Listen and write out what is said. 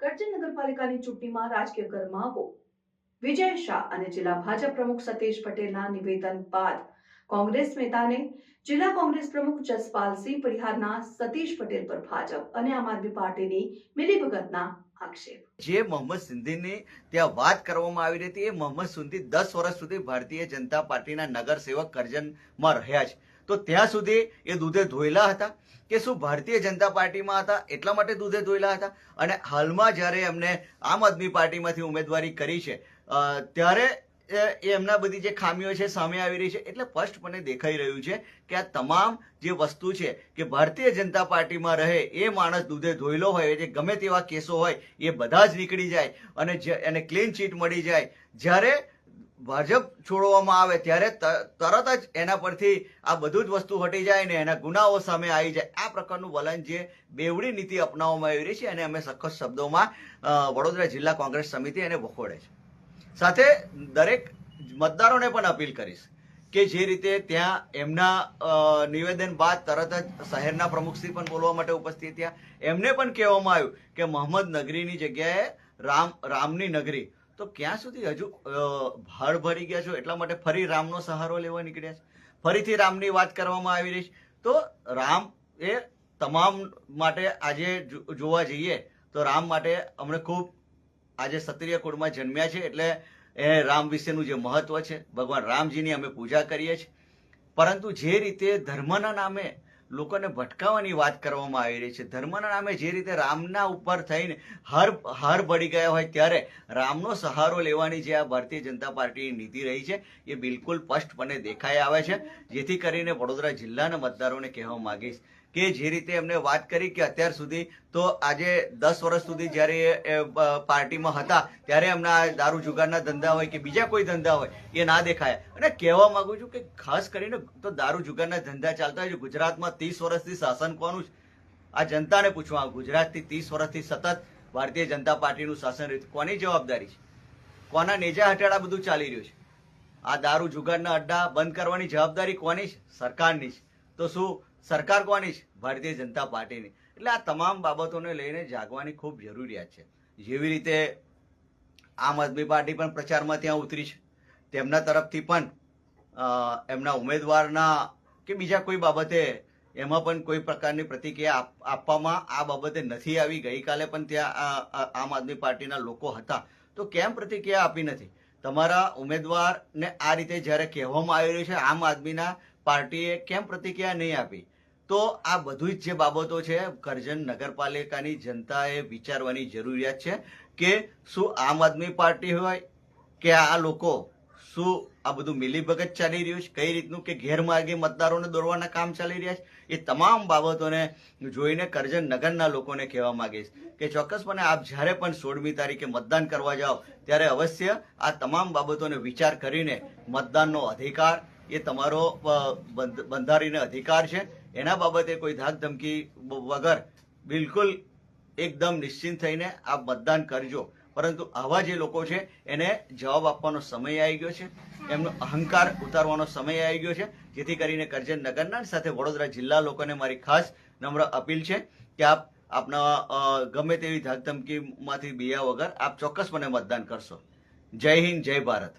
કરજણ નગરપાલિકાની ચૂંટણીમાં રાજકીય ગરમાવો. વિજય શાહ અને જિલ્લા ભાજપ પ્રમુખ સતીશ પટેલના નિવેદન બાદ કોંગ્રેસ નેતાને જિલ્લા કોંગ્રેસ પ્રમુખ જસપાલસિંહ પરિહારના સતીશ પટેલ પર ભાજપ અને આમ આદમી પાર્ટીની મિલીભગતના જે મોહમ્મદ સિંધીની ત્યાં વાત કરવામાં આવી રહી હતી, એ મોહમ્મદ સિંધી દસ વર્ષ સુધી ભારતીય જનતા પાર્ટીના નગરસેવક કરજણમાં રહ્યા છે. તો ત્યાં સુધી એ દૂધે ધોયેલા હતા કે શું ભારતીય જનતા પાર્ટીમાં હતા, એટલા માટે દૂધે ધોયેલા હતા? અને હાલમાં જ્યારે એમને આમ આદમી પાર્ટીમાંથી ઉમેદવારી કરી છે ત્યારે એ એમના બધી જે ખામીઓ છે, સામે આવી રહી છે, એટલે સ્પષ્ટપણે દેખાઈ રહ્યું છે કે આ તમામ જે વસ્તુ છે કે ભારતીય જનતા પાર્ટીમાં રહે, એ માણસ દૂધે ધોયેલો હોય જે ગમે તેવા કેસો હોય, એ બધા જ નીકળી જાય અને એને ક્લીન ચીટ મળી જાય. જ્યારે ભાજપ છોડવામાં આવે, ત્યારે તરત જ એના પરથી આ બધું જ વસ્તુ હટી જાય ને એના ગુનાઓ સામે આવી જાય. આ પ્રકારનું વલણ જે બેવડી નીતિ અપનાવવામાં આવી રહી છે અને અમે સખત શબ્દોમાં વડોદરા જિલ્લા કોંગ્રેસ સમિતિ એને વખોડે છે. સાથે દરેક મતદારોને પણ અપીલ કરીશ કે જે રીતે ત્યાં એમના નિવેદન બાદ તરત જ શહેરના પ્રમુખશ્રી પણ બોલવા માટે ઉપસ્થિત થયા. એમને પણ કહેવામાં આવ્યું કે મોહમ્મદ નગરીની જગ્યાએ રામ, રામની નગરી. તો ક્યાં સુધી હજુ ભાડ ભરી ગયા છો? એટલા માટે ફરી રામનો સહારો લેવા નીકળ્યા છે. ફરીથી રામની વાત કરવામાં આવી રહી છે. તો રામ એ તમામ માટે આજે જોવા જઈએ તો રામ માટે અમને ખૂબ આજે ક્ષત્રિય કુળમાં જન્મ્યા છે એટલે એ રામ વિશેનું જે મહત્વ છે, ભગવાન રામજીની અમે પૂજા કરીએ છીએ. પરંતુ જે રીતે ધર્મના નામે લોકોને ભટકાવવાની વાત કરવામાં આવી રહી છે, ધર્મના નામે જે રીતે રામના ઉપર થઈને હર, હાર ભળી ગયા હોય ત્યારે રામનો સહારો લેવાની જે આ ભારતીય જનતા પાર્ટીની નીતિ રહી છે, એ બિલકુલ સ્પષ્ટપણે દેખાઈ આવે છે. જેથી કરીને વડોદરા જિલ્લાના મતદારોને કહેવા માંગીશ કે જે રીતે એમને વાત કરી કે અત્યાર સુધી તો આજે દસ વર્ષ સુધી જ્યારે એ, પાર્ટીમાં હતા ત્યારે એમના દારૂ જુગારના ધંધા હોય કે બીજા કોઈ ધંધા હોય એ ના દેખાયા. અને કહેવા માંગુ છું કે ખાસ કરીને તો દારૂ જુગારના ધંધા ચાલતા હોય છે ગુજરાતમાં ત્રીસ વર્ષથી શાસન કોનું છે? આ જનતાને પૂછવા ગુજરાતથી ત્રીસ વર્ષથી સતત ભારતીય જનતા પાર્ટીનું શાસન રહ્યું. કોની જવાબદારી છે? કોના નેજા હટાડા બધું ચાલી રહ્યું છે? આ દારૂ જુગારના અડ્ડા બંધ કરવાની જવાબદારી કોની છે? સરકારની છે. તો શું સરકાર કોની છે? ભારતીય જનતા પાર્ટીની. એટલે આ તમામ બાબતોને લઈને જાગવાની ખૂબ જરૂરિયાત છે. જેવી રીતે આમ આદમી પાર્ટી પણ પ્રચારમાં ત્યાં ઉતરી છે. તેમના તરફથી પણ એમના ઉમેદવારના કે બીજા કોઈ બાબતે એમાં પણ કોઈ પ્રકારની પ્રતિક્રિયા આપવામાં આ બાબતે નથી આવી. ગઈકાલે પણ ત્યાં આમ આદમી પાર્ટીના લોકો હતા. તો કેમ પ્રતિક્રિયા આપી નથી? તમારા ઉમેદવારને આ રીતે જ્યારે કહેવામાં આવી રહ્યું છે, આમ આદમીના પાર્ટીએ કેમ પ્રતિક્રિયા નહીં આપી? તો આ બધું જ જે બાબતો છે, કરજણ નગરપાલિકાની જનતાએ વિચારવાની જરૂરિયાત છે કે શું આમ આદમી પાર્ટી હોય, કે આ લોકો શું આ બધું મિલીભગત ચાલી રહ્યું છે, કઈ રીતનું કે ગેરમાર્ગે મતદારોને દોરવાના કામ ચાલી રહ્યા છે, એ તમામ બાબતોને જોઈને કરજણ નગરના લોકોને કહેવા માંગીશ કે ચોક્કસપણે આપ જ્યારે પણ સોળમી તારીખે મતદાન કરવા જાઓ, ત્યારે અવશ્ય આ તમામ બાબતોને વિચાર કરીને મતદાનનો અધિકાર, એ તમારો બંધારીને અધિકાર છે. એના બાબતે કોઈ ધાક ધમકી વગર બિલકુલ એકદમ નિશ્ચિંત થઈને આપ મતદાન કરજો. પરંતુ આવા જે લોકો છે, એને જવાબ આપવાનો સમય આવી ગયો છે. એમનો અહંકાર ઉતારવાનો સમય આવી ગયો છે. જેથી કરીને કરજણ નગરના સાથે વડોદરા જિલ્લા લોકોને મારી ખાસ નમ્ર અપીલ છે કે આપ આપના ગમે તેવી ધાક ધમકીમાંથી બિયા વગર આપ ચોક્કસપણે મતદાન કરશો. જય હિન્દ, જય ભારત.